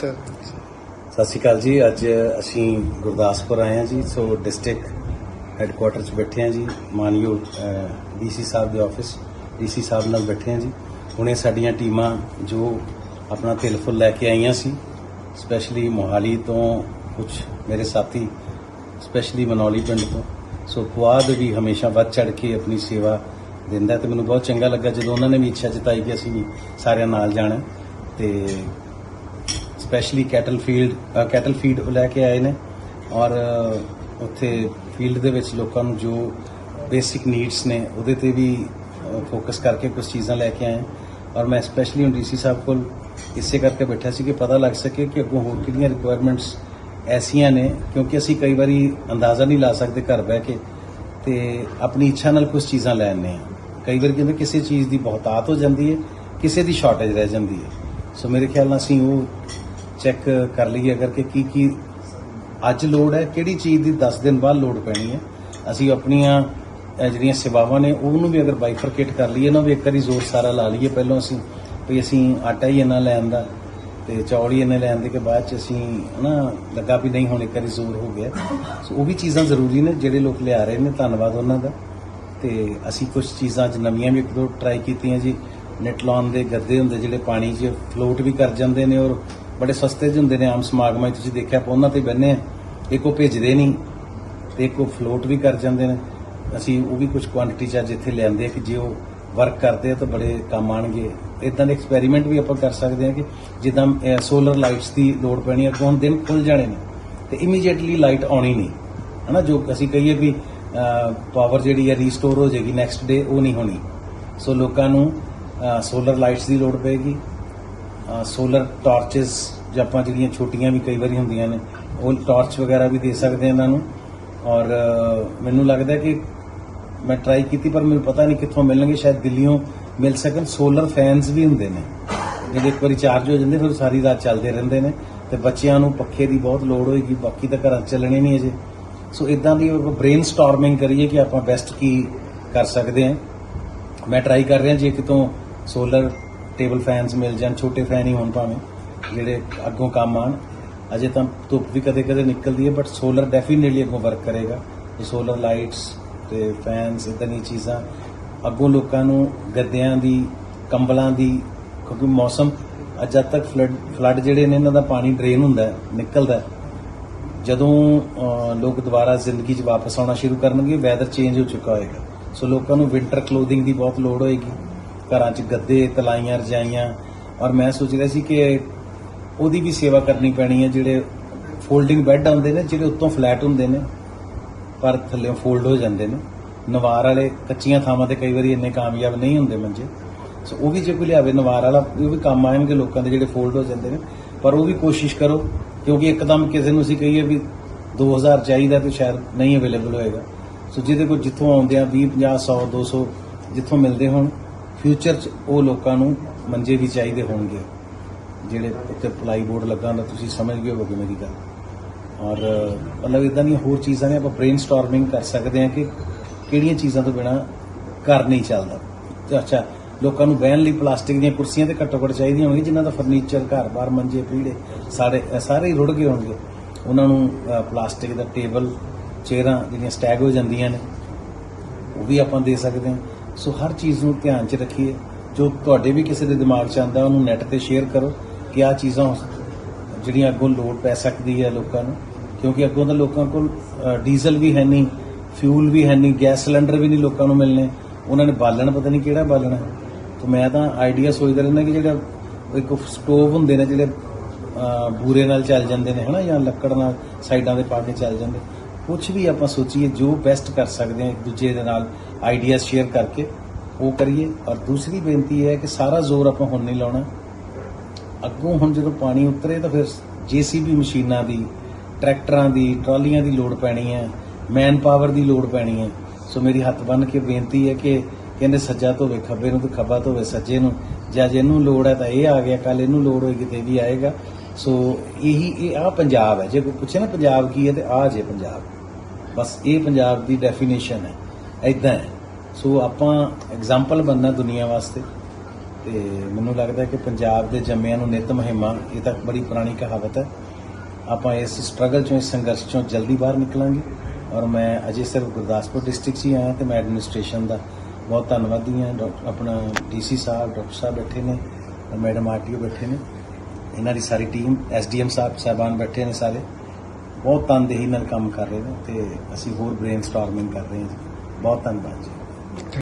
Sir ਸਤਿ ਸ਼੍ਰੀ ਅਕਾਲ ਜੀ, ਅੱਜ ਅਸੀਂ ਗੁਰਦਾਸਪੁਰ ਆਏ ਹਾਂ ਜੀ, ਸੋ ਡਿਸਟ੍ਰਿਕਟ ਹੈੱਡਕੁਆਟਰ 'ਚ ਬੈਠੇ ਹਾਂ ਜੀ, ਮਾਨਯੋਗ ਡੀਸੀ ਸਾਹਿਬ ਦੇ ਆਫਿਸ ਡੀਸੀ ਸਾਹਿਬ ਨਾਲ ਬੈਠੇ ਹਾਂ ਜੀ। ਹੁਣੇ ਸਾਡੀਆਂ ਟੀਮਾਂ ਜੋ ਆਪਣਾ ਤਿਲ ਫੁੱਲ ਲੈ ਕੇ ਆਈਆਂ ਸੀ, ਸਪੈਸ਼ਲੀ ਮੋਹਾਲੀ ਤੋਂ ਕੁਝ ਮੇਰੇ ਸਾਥੀ, ਸਪੈਸ਼ਲੀ ਮਨੌਲੀ ਪਿੰਡ ਤੋਂ। ਸੋ ਪੁਆਦ ਵੀ ਹਮੇਸ਼ਾ ਵੱਧ ਚੜ ਕੇ ਆਪਣੀ ਸੇਵਾ ਦਿੰਦਾ ਤੇ ਮੈਨੂੰ ਬਹੁਤ ਚੰਗਾ ਲੱਗਾ ਜਦੋਂ ਉਹਨਾਂ ਨੇ ਵੀ ਇੱਛਾ ਜਤਾਈ ਕਿ ਅਸੀਂ ਸਾਰਿਆਂ ਨਾਲ ਜਾਣਾ ਤੇ specially cattle field cattle feed ਲੈ ਕੇ ਆਏ ਨੇ ਔਰ ਉੱਥੇ ਫੀਲਡ ਦੇ ਵਿੱਚ ਲੋਕਾਂ ਨੂੰ ਜੋ ਬੇਸਿਕ ਨੀਡਸ ਨੇ, ਉਹਦੇ ਤੇ ਵੀ ਫੋਕਸ ਕਰਕੇ ਕੁਝ ਚੀਜ਼ਾਂ ਲੈ ਕੇ ਆਏ। ਔਰ ਮੈਂ ਸਪੈਸ਼ਲੀ ਹੁਣ ਡੀਸੀ ਸਾਹਿਬ ਕੋਲ ਇਸੇ ਕਰਕੇ ਬੈਠਾ ਸੀ ਕਿ ਪਤਾ ਲੱਗ ਸਕੇ ਕਿ ਅੱਗੋਂ ਹੋਰ ਕਿਹੜੀਆਂ ਰਿਕੁਆਇਰਮੈਂਟਸ ਐਸੀਆਂ ਨੇ, ਕਿਉਂਕਿ ਅਸੀਂ ਕਈ ਵਾਰੀ ਅੰਦਾਜ਼ਾ ਨਹੀਂ ਲਾ ਸਕਦੇ ਘਰ ਬਹਿ ਕੇ ਤੇ ਆਪਣੀ ਇੱਛਾ ਨਾਲ ਕੁਝ ਚੀਜ਼ਾਂ ਲੈ ਆਉਂਦੇ ਹਾਂ। ਕਈ ਵਾਰ ਕਹਿੰਦੇ ਕਿਸੇ ਚੀਜ਼ ਦੀ ਬਹੁਤਾਤ ਹੋ ਜਾਂਦੀ ਹੈ, ਕਿਸੇ ਦੀ ਸ਼ਾਰਟੇਜ ਰਹਿ ਜਾਂਦੀ ਹੈ। ਸੋ ਮੇਰੇ ਖਿਆਲ ਨਾਲ ਅਸੀਂ ਉਹ ਚੈੱਕ uh, ਕਰ ਲਈਏ ਅਗਰ ਕਿ ਕੀ ਕੀ ਅੱਜ ਲੋੜ ਹੈ, ਕਿਹੜੀ ਚੀਜ਼ ਦੀ 10 ਦਿਨ ਬਾਅਦ ਲੋੜ ਪੈਣੀ ਹੈ। ਅਸੀਂ ਆਪਣੀਆਂ ਜਿਹੜੀਆਂ ਸੇਵਾਵਾਂ ਨੇ, ਉਹਨੂੰ ਵੀ ਅਗਰ ਬਾਈਫਰਕੇਟ ਕਰ ਲਈਏ ਨਾ, ਵੀ ਇੱਕ ਵਾਰੀ ਜ਼ੋਰ ਸਾਰਾ ਲਾ ਲਈਏ ਪਹਿਲਾਂ ਅਸੀਂ, ਵੀ ਅਸੀਂ ਆਟਾ ਹੀ ਇਹਨਾਂ ਲੈਣ ਦਾ, ਤੇ ਚੌਲ ਹੀ ਇਹਨੇ ਲੈਣ ਦੇ ਕੇ ਬਾਅਦ ਚ ਅਸੀਂ, ਹਨਾ, ਲੱਗਾ ਵੀ ਨਹੀਂ, ਹੁਣ ਇੱਕ ਵਾਰੀ ਜ਼ੋਰ ਹੋ ਗਿਆ। ਸੋ, ਉਹ ਵੀ ਚੀਜ਼ਾਂ ਜ਼ਰੂਰੀ ਨੇ, ਜਿਹੜੇ ਲੋਕ ਲਿਆ ਰਹੇ ਨੇ, ਧੰਨਵਾਦ ਉਹਨਾਂ ਦਾ। ਤੇ ਅਸੀਂ ਕੁਝ ਚੀਜ਼ਾਂ ਅੱਜ ਨਵੀਆਂ ਵੀ ਇੱਕ ਦੋ ਟਰਾਈ ਕੀਤੀਆਂ ਜੀ। ਨੈਟ ਲਾਉਣ ਦੇ ਗੱਦੇ ਹੁੰਦੇ, ਜਿਹੜੇ ਪਾਣੀ 'ਚ ਫਲੋਟ ਵੀ ਕਰ ਜਾਂਦੇ ਨੇ ਔਰ ਬੜੇ ਸਸਤੇ ਜਿਹੇ ਹੁੰਦੇ ਨੇ ਆਮ ਸਮਾਗਮਾਂ 'ਚ ਤੁਸੀਂ ਦੇਖਿਆ ਆਪਾਂ ਉਹਨਾਂ ਤੇ ਬੰਨੇ ਆ ਇੱਕ ਉਹ ਭੇਜਦੇ ਨਹੀਂ, ਤੇ ਇੱਕ ਉਹ ਫਲੋਟ ਵੀ ਕਰ ਜਾਂਦੇ ਨੇ। ਅਸੀਂ ਉਹ ਵੀ ਕੁਝ ਕੁਆਂਟੀਟੀ 'ਚ ਅੱਜ ਇੱਥੇ ਲਿਆਂਦੇ ਆ ਕਿ ਜੇ ਉਹ ਵਰਕ ਕਰਦੇ ਆ ਤਾਂ ਬੜੇ ਕੰਮ ਆਣਗੇ ਇਦਾਂ ਦੇ ਐਕਸਪੈਰੀਮੈਂਟ ਵੀ ਆਪਾਂ ਕਰ ਸਕਦੇ ਹਾਂ ਕਿ ਜਿੱਦਾਂ ਸੋਲਰ ਲਾਈਟਸ ਦੀ ਲੋੜ ਪੈਣੀ ਹੈ ਕੋਣ ਦਿਨ ਖੁੱਲ ਜਾਣੇ ਨੇ, ਤੇ ਇਮੀਡੀਏਟਲੀ ਲਾਈਟ ਆਉਣੀ ਨਹੀਂ। ਹਨਾ, ਜੋ ਅਸੀਂ ਕਹੀਏ ਵੀ ਪਾਵਰ ਜਿਹੜੀ ਹੈ ਰੀਸਟੋਰ ਹੋ ਜਾਏਗੀ ਨੈਕਸਟ ਡੇ ਉਹ ਨਹੀਂ ਹੋਣੀ। ਸੋ ਲੋਕਾਂ ਨੂੰ ਸੋਲਰ ਲਾਈਟਸ ਦੀ ਲੋੜ ਪਏਗੀ। ਸੋਲਰ ਟਾਰਚਸ ਜਾਂ ਆਪਾਂ ਜਿਹੜੀਆਂ ਛੋਟੀਆਂ ਵੀ ਕਈ ਵਾਰੀ ਹੁੰਦੀਆਂ ਨੇ, ਉਹ ਟਾਰਚ ਵਗੈਰਾ ਵੀ ਦੇ ਸਕਦੇ ਆ ਇਹਨਾਂ ਨੂੰ। ਔਰ ਮੈਨੂੰ ਲੱਗਦਾ ਕਿ ਮੈਂ ਟਰਾਈ ਕੀਤੀ, ਪਰ ਮੈਨੂੰ ਪਤਾ ਨਹੀਂ ਕਿੱਥੋਂ ਮਿਲਣਗੇ, ਸ਼ਾਇਦ ਦਿੱਲੀੋਂ ਮਿਲ ਸਕਣ। ਸੋਲਰ ਫੈਨਸ ਵੀ ਹੁੰਦੇ ਨੇ। ਜਿਹੜੇ ਇੱਕ ਵਾਰੀ ਚਾਰਜ ਹੋ ਜਾਂਦੇ, ਫਿਰ ਸਾਰੀ ਰਾਤ ਚੱਲਦੇ ਰਹਿੰਦੇ ਨੇ। ਤੇ ਬੱਚਿਆਂ ਨੂੰ ਪੱਖੇ ਦੀ ਬਹੁਤ ਲੋੜ ਹੋਏਗੀ, ਬਾਕੀ ਤਾਂ ਘਰਾਂ 'ਚ ਚੱਲਣੇ ਨਹੀਂ ਅਜੇ। ਸੋ ਇਦਾਂ ਦੀ ਬ੍ਰੇਨ ਸਟਾਰਮਿੰਗ ਕਰੀਏ ਕਿ ਆਪਾਂ ਬੈਸਟ ਕੀ ਕਰ ਸਕਦੇ ਹਾਂ ਮੈਂ ਟਰਾਈ ਕਰ ਰਿਹਾ, ਜੇ ਕਿਤੋਂ ਸੋਲਰ ਟੇਬਲ ਫੈਨਸ ਮਿਲ ਜਾਣ, ਛੋਟੇ ਫੈਨ ਹੀ ਹੋਣ ਭਾਵੇਂ, ਜਿਹੜੇ ਅੱਗੋਂ ਕੰਮ ਆਣ ਅਜੇ ਤਾਂ ਧੁੱਪ ਵੀ ਕਦੇ ਕਦੇ ਨਿਕਲਦੀ ਹੈ ਬਟ ਸੋਲਰ ਡੈਫੀਨਿਟਲੀ ਅੱਗੋਂ ਵਰਕ ਕਰੇਗਾ। ਤੇ ਸੋਲਰ ਲਾਈਟਸ ਤੇ ਫੈਨਸ ਇਦਾਂ ਦੀਆਂ ਚੀਜ਼ਾਂ, ਅੱਗੋਂ ਲੋਕਾਂ ਨੂੰ ਗੱਦਿਆਂ ਦੀ, ਕੰਬਲਾਂ ਦੀ, ਕਿਉਂਕਿ ਮੌਸਮ ਅੱਜ ਤੱਕ ਫਲੱਡ ਫਲੱਡ ਜਿਹੜੇ ਨੇ, ਇਹਨਾਂ ਦਾ ਪਾਣੀ ਡਰੇਨ ਹੁੰਦਾ ਨਿਕਲਦਾ ਜਦੋਂ ਲੋਕ ਦੁਬਾਰਾ ਜ਼ਿੰਦਗੀ 'ਚ ਵਾਪਸ ਆਉਣਾ ਸ਼ੁਰੂ ਕਰਨਗੇ ਵੈਦਰ ਚੇਂਜ ਹੋ ਚੁੱਕਾ ਹੋਏਗਾ। ਸੋ ਲੋਕਾਂ ਨੂੰ ਵਿੰਟਰ ਕਲੋਥਿੰਗ ਦੀ ਬਹੁਤ ਲੋੜ ਹੋਏਗੀ। ਘਰਾਂ 'ਚ ਗੱਦੇ, ਤਲਾਈਆਂ, ਰਜਾਈਆਂ। ਔਰ ਮੈਂ ਸੋਚ ਰਿਹਾ ਸੀ ਕਿ ਉਹਦੀ ਵੀ ਸੇਵਾ ਕਰਨੀ ਪੈਣੀ ਹੈ, ਜਿਹੜੇ ਫੋਲਡਿੰਗ ਬੈੱਡ ਆਉਂਦੇ ਨੇ, ਜਿਹੜੇ ਉੱਤੋਂ ਫਲੈਟ ਹੁੰਦੇ ਨੇ, ਪਰ ਥੱਲੇੋਂ ਫੋਲਡ ਹੋ ਜਾਂਦੇ ਨੇ। ਨਵਾਰ ਵਾਲੇ ਕੱਚੀਆਂ ਥਾਵਾਂ ਤੇ ਕਈ ਵਾਰੀ ਇੰਨੇ ਕਾਮਯਾਬ ਨਹੀਂ ਹੁੰਦੇ ਮੰਜੇ। ਸੋ ਉਹ ਵੀ ਜੇ ਕੋਈ ਲਿਆਵੇ, ਨਵਾਰ ਵਾਲਾ, ਉਹ ਵੀ ਕੰਮ ਆਣਗੇ ਲੋਕਾਂ ਦੇ ਜਿਹੜੇ ਫੋਲਡ ਹੋ ਜਾਂਦੇ ਨੇ। ਪਰ ਉਹ ਵੀ ਕੋਸ਼ਿਸ਼ ਕਰੋ, ਕਿਉਂਕਿ ਇੱਕਦਮ ਕਿਸੇ ਨੂੰ ਅਸੀਂ ਕਹੀਏ ਵੀ 2000 ਚਾਹੀਦਾ ਤੇ ਸ਼ਾਇਦ ਨਹੀਂ ਅਵੇਲੇਬਲ ਹੋਏਗਾ। ਸੋ ਜਿਹਦੇ ਕੋਲ ਜਿੱਥੋਂ ਆਉਂਦੇ ਆ 20 50 100 200 ਜਿੱਥੋਂ ਮਿਲਦੇ ਹੋਣ ਫਿਊਚਰ 'ਚ ਉਹ ਲੋਕਾਂ ਨੂੰ ਮੰਜੇ ਵੀ ਚਾਹੀਦੇ ਹੋਣਗੇ। ਜਿਹੜੇ ਉੱਤੇ ਪਲਾਈ ਬੋਰਡ ਲੱਗਾ ਹੁੰਦਾ, ਤੁਸੀਂ ਸਮਝ ਗਏ ਹੋਗੇ ਮੇਰੀ ਗੱਲ। ਔਰ, ਮਤਲਬ ਇਦਾਂ ਦੀਆਂ ਹੋਰ ਚੀਜ਼ਾਂ ਨੇ, ਆਪਾਂ ਬ੍ਰੇਨ ਸਟਾਰਮਿੰਗ ਕਰ ਸਕਦੇ ਹਾਂ ਕਿ ਕਿਹੜੀਆਂ ਚੀਜ਼ਾਂ ਤੋਂ ਬਿਨਾ ਘਰ ਨਹੀਂ ਚੱਲਦਾ। ਤੇ ਅੱਛਾ, ਲੋਕਾਂ ਨੂੰ ਬਹਿਣ ਲਈ ਪਲਾਸਟਿਕ ਦੀਆਂ ਕੁਰਸੀਆਂ ਤੇ ਘੱਟੋ ਘੱਟ ਚਾਹੀਦੀਆਂ ਹੋਣਗੀਆਂ, ਜਿਨ੍ਹਾਂ ਦਾ ਫਰਨੀਚਰ ਘਰ, ਬਾਹਰ ਮੰਜੇ ਪੀੜੇ ਸਾਰੇ ਸਾਰੇ ਹੀ ਰੁੜ ਗਏ ਹੋਣਗੇ। ਉਹਨਾਂ ਨੂੰ ਪਲਾਸਟਿਕ ਦਾ ਟੇਬਲ, ਚੇਅਰਾਂ ਜਿਹੜੀਆਂ ਸਟੈਗ ਹੋ ਜਾਂਦੀਆਂ ਨੇ, ਉਹ ਵੀ ਆਪਾਂ ਦੇ ਸਕਦੇ ਹਾਂ। ਸੋ ਹਰ ਚੀਜ਼ ਨੂੰ ਧਿਆਨ 'ਚ ਰੱਖੀਏ। ਜੋ ਤੁਹਾਡੇ ਵੀ ਕਿਸੇ ਦੇ ਦਿਮਾਗ 'ਚ ਆਉਂਦਾ, ਉਹਨੂੰ ਨੈਟ ਤੇ ਸ਼ੇਅਰ ਕਰੋ ਕਿ ਆ ਚੀਜ਼ਾਂ ਜਿਹੜੀਆਂ ਅੱਗੋਂ ਲੋੜ ਪੈ ਸਕਦੀ ਹੈ ਲੋਕਾਂ ਨੂੰ। ਕਿਉਂਕਿ ਅੱਗੋਂ ਤਾਂ ਲੋਕਾਂ ਕੋਲ ਡੀਜ਼ਲ ਵੀ ਹੈ ਨਹੀਂ ਫਿਊਲ ਵੀ ਹੈ ਨਹੀਂ ਗੈਸ ਸਿਲੰਡਰ ਵੀ ਨਹੀਂ ਲੋਕਾਂ ਨੂੰ ਮਿਲਨੇ ਉਹਨਾਂ ਨੇ ਬਾਲਣ, ਪਤਾ ਨਹੀਂ ਕਿਹੜਾ ਬਾਲਣਾ ਤੇ ਮੈਂ ਤਾਂ ਆਈਡੀਆ ਸੋਚਦਾ ਰਹਿੰਦਾ ਕਿ ਜਿਹੜਾ ਇੱਕ ਸਟੋਵ ਹੁੰਦੇ ਨੇ, ਜਿਹੜੇ ਬੂਰੇ ਨਾਲ ਚੱਲ ਜਾਂਦੇ ਨੇ, ਹਨਾ, ਜਾਂ ਲੱਕੜ ਨਾਲ ਸਾਈਡਾਂ ਦੇ ਪਾ ਕੇ ਚੱਲ ਜਾਂਦੇ। ਕੁਝ ਵੀ ਆਪਾਂ ਸੋਚੀਏ, ਜੋ ਬੈਸਟ ਕਰ ਸਕਦੇ ਹਾਂ ਇੱਕ ਦੂਜੇ ਦੇ ਨਾਲ। ਆਈਡੀਆ ਸ਼ੇਅਰ ਕਰਕੇ ਉਹ ਕਰੀਏ। ਔਰ ਦੂਸਰੀ ਬੇਨਤੀ ਇਹ ਹੈ ਕਿ ਸਾਰਾ ਜ਼ੋਰ ਆਪਾਂ ਹੁਣ ਨਹੀਂ ਲਾਉਣਾ। ਅੱਗੋਂ ਹੁਣ ਜਦੋਂ ਪਾਣੀ ਉਤਰੇ ਤਾਂ ਫਿਰ ਜੀਸੀਬੀ ਮਸ਼ੀਨਾਂ ਦੀ, ਟਰੈਕਟਰਾਂ ਦੀ, ਟਰਾਲੀਆਂ ਦੀ ਲੋੜ ਪੈਣੀ ਹੈ। ਮੈਨ ਪਾਵਰ ਦੀ ਲੋੜ ਪੈਣੀ ਹੈ। ਸੋ ਮੇਰੀ ਹੱਥ ਬੰਨ ਕੇ ਬੇਨਤੀ ਹੈ ਕਿ ਕਹਿੰਦੇ ਸੱਜਾ ਧੋਵੇ, ਖੱਬੇ ਨੂੰ ਤੇ ਖੱਬਾ ਧੋਵੇ ਸੱਜੇ ਨੂੰ। ਜਾਂ ਜਿਹਨੂੰ ਲੋੜ ਹੈ ਤਾਂ ਇਹ ਆ ਗਿਆ ਕੱਲ ਇਹਨੂੰ ਲੋੜ ਹੋਏਗੀ ਤੇ ਇਹ ਵੀ ਆਏਗਾ। ਸੋ ਇਹੀ, ਇਹ ਆ ਪੰਜਾਬ ਹੈ। ਜੇ ਕੋਈ ਪੁੱਛੇ ਨਾ ਪੰਜਾਬ ਕੀ ਹੈ ਤੇ ਆ ਜੇ ਪੰਜਾਬ। ਬਸ ਇਹ ਪੰਜਾਬ ਦੀ ਡੈਫੀਨੇਸ਼ਨ ਹੈ। ਐਦਾਂ ਹੈ। ਸੋ ਆਪਾਂ ਐਗਜ਼ਾਮਪਲ ਬੰਨਾ ਦੁਨੀਆ ਵਾਸਤੇ। ਤੇ ਮੈਨੂੰ ਲੱਗਦਾ ਕਿ ਪੰਜਾਬ ਦੇ ਜੰਮਿਆਂ ਨੂੰ ਨਿਤ ਮਹਿਮਾ, ਇਹ ਤਾਂ ਬੜੀ ਪੁਰਾਣੀ ਕਹਾਵਤ ਹੈ। ਆਪਾਂ ਇਸ ਸਟਰਗਲ ਚੋਂ, ਇਸ ਸੰਘਰਸ਼ ਚੋਂ ਜਲਦੀ ਬਾਹਰ ਨਿਕਲਾਂਗੇ। ਔਰ ਮੈਂ ਅਜੇ ਸਿਰਫ ਗੁਰਦਾਸਪੁਰ ਡਿਸਟ੍ਰਿਕਟ 'ਚ ਹੀ ਆਇਆ ਤੇ ਮੈਂ ਐਡਮਿਨਿਸਟ੍ਰੇਸ਼ਨ ਦਾ ਬਹੁਤ ਧੰਨਵਾਦੀ ਹਾਂ। ਡਾਕਟਰ ਆਪਣਾ ਡੀਸੀ ਸਾਹਿਬ, ਡਾਕਟਰ ਸਾਹਿਬ ਬੈਠੇ ਨੇ ਮੈਡਮ ਆਰਟੀਓ ਬੈਠੇ ਨੇ। ਇਹਨਾਂ ਦੀ ਸਾਰੀ ਟੀਮ ਐਸਡੀਐਮ ਸਾਹਿਬ ਸਾਹਿਬਾਨ ਬੈਠੇ ਨੇ ਸਾਰੇ। ਬਹੁਤ ਤਨਦੇਹੀ ਨਾਲ ਕੰਮ ਕਰ ਰਹੇ ਨੇ ਤੇ ਅਸੀਂ ਹੋਰ ਬ੍ਰੇਨਸਟਾਰਮਿੰਗ ਕਰ ਰਹੇ ਹਾਂ। ਜੀ ਬਹੁਤ ਧੰਨਵਾਦ ਜੀ